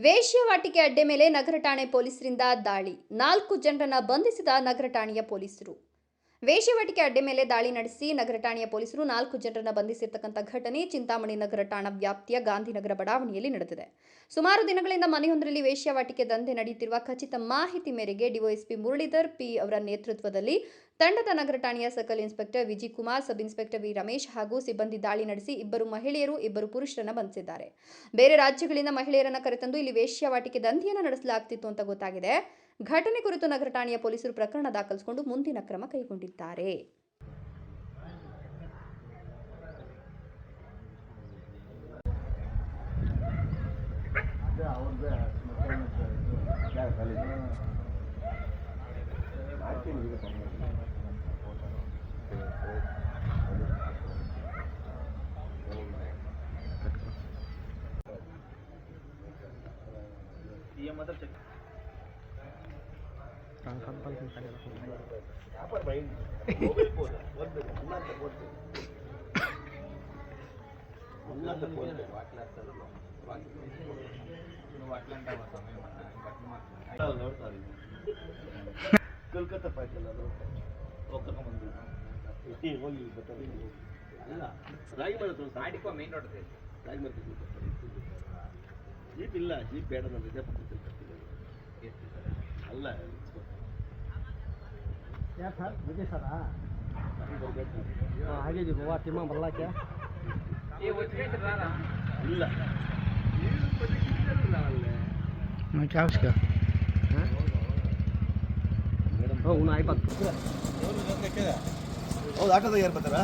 ವೇಶ್ಯವಾಟಿಕೆ ಅಡ್ಡೆ ಮೇಲೆ ನಗರ ಠಾಣೆ ಪೊಲೀಸರಿಂದ ದಾಳಿ. ನಾಲ್ಕು ಜನರನ್ನ ಬಂಧಿಸಿದ ನಗರ ಠಾಣೆಯ ಪೊಲೀಸರು. ವೇಶ್ಯವಾಟಿಕೆ ಅಡ್ಡೆ ಮೇಲೆ ದಾಳಿ ನಡೆಸಿ ನಗರ ಠಾಣೆಯ ಪೊಲೀಸರು ನಾಲ್ಕು ಜನರನ್ನ ಬಂಧಿಸಿರ್ತಕ್ಕಂಥ ಘಟನೆ ಚಿಂತಾಮಣಿ ನಗರ ಠಾಣಾ ವ್ಯಾಪ್ತಿಯ ಗಾಂಧಿನಗರ ಬಡಾವಣೆಯಲ್ಲಿ ನಡೆದಿದೆ. ಸುಮಾರು ದಿನಗಳಿಂದ ಮನೆಯೊಂದರಲ್ಲಿ ವೇಶ್ಯಾವಾಟಿಕೆ ದಂಧೆ ನಡೆಯುತ್ತಿರುವ ಖಚಿತ ಮಾಹಿತಿ ಮೇರೆಗೆ ಡಿವೈಎಸ್ಪಿ ಮುರಳೀಧರ್ ಪಿ ಅವರ ನೇತೃತ್ವದಲ್ಲಿ ತಂಡದ ನಗರ ಠಾಣೆಯ circle inspector Viji Kumar sub inspector V Ramesh ಹಾಗೂ ಸಿಬ್ಬಂದಿ ದಾಳಿ ನಡೆಸಿ ಇಬ್ಬರು ಮಹಿಳೆಯರು, ಇಬ್ಬರು ಪುರುಷರನ್ನ ಬಂಧಿಸಿದ್ದಾರೆ. ಬೇರೆ ರಾಜ್ಯಗಳಿಂದ ಮಹಿಳೆಯರನ್ನ ಕರೆತಂದು ಇಲ್ಲಿ ವೇಶ್ಯಾವಾಟಿಕೆ ದಂಧೆಯನ್ನು ನಡೆಸಲಾಗ್ತಿತ್ತು ಅಂತ ಗೊತ್ತಾಗಿದೆ. ಘಟನೆ ಕುರಿತು ನಗರ ಠಾಣೆಯ ಪೊಲೀಸರು ಪ್ರಕರಣ ದಾಖಲಿಸಿಕೊಂಡು ಮುಂದಿನ ಕ್ರಮ ಕೈಗೊಂಡಿದ್ದಾರೆ ये मतलब चेक ಕಲ್ಕತ್ತಾ ಪಾಯ್ತಲ್ಲ ಅದು ಹೋಗಿ ಬರ್ತಾರೆ ರಾಗಿ ಮಾಡೋದು ಆಡಿಕೋ ಮೇನ್ ರೋಡ್ ರಾಗಿ ಜೀಪ್ ಇಲ್ಲ ಜೀಪ್ ಬೇಡ ನಾನು ರಜೆ ಪಡ್ತೀನಿ ಅಲ್ಲ ಯಾಕೆ ಸರ್ ವಿಜಯ್ ಸರಾ ಬರ್ಬೇಕು ಆಗಿದ್ದೀವಿ ಗೋವಾ ತಿಮ್ಮ ಬರ್ಲಾಕೆ ಏ ಒಟ್ಟಿಗೆ ಇದ್ರಲ್ಲ? ಇಲ್ಲ ಹ್ಞೂ ಉನ್ನ ಐಪತ್ತು ಹೌದು ಆಟೋದಾಗ ಯಾರು ಬರ್ತಾರಾ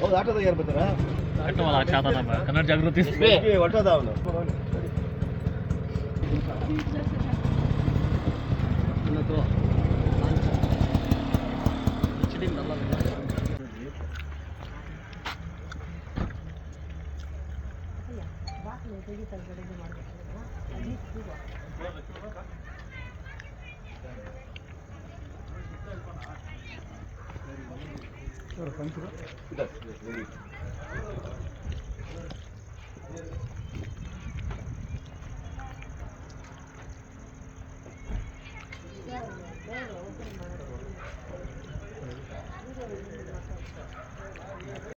ಹೌದು ಆಟೋದಾಗ ಯಾರು ಬರ್ತಾರಾ? ಕನ್ನಡ ಜಾಗೃತಿ. ಹೊಟ್ಟದ ಅವನು? ತೆಗಿತಾರೆ ಬೆಳಗ್ಗೆ ಮಾಡಬೇಕು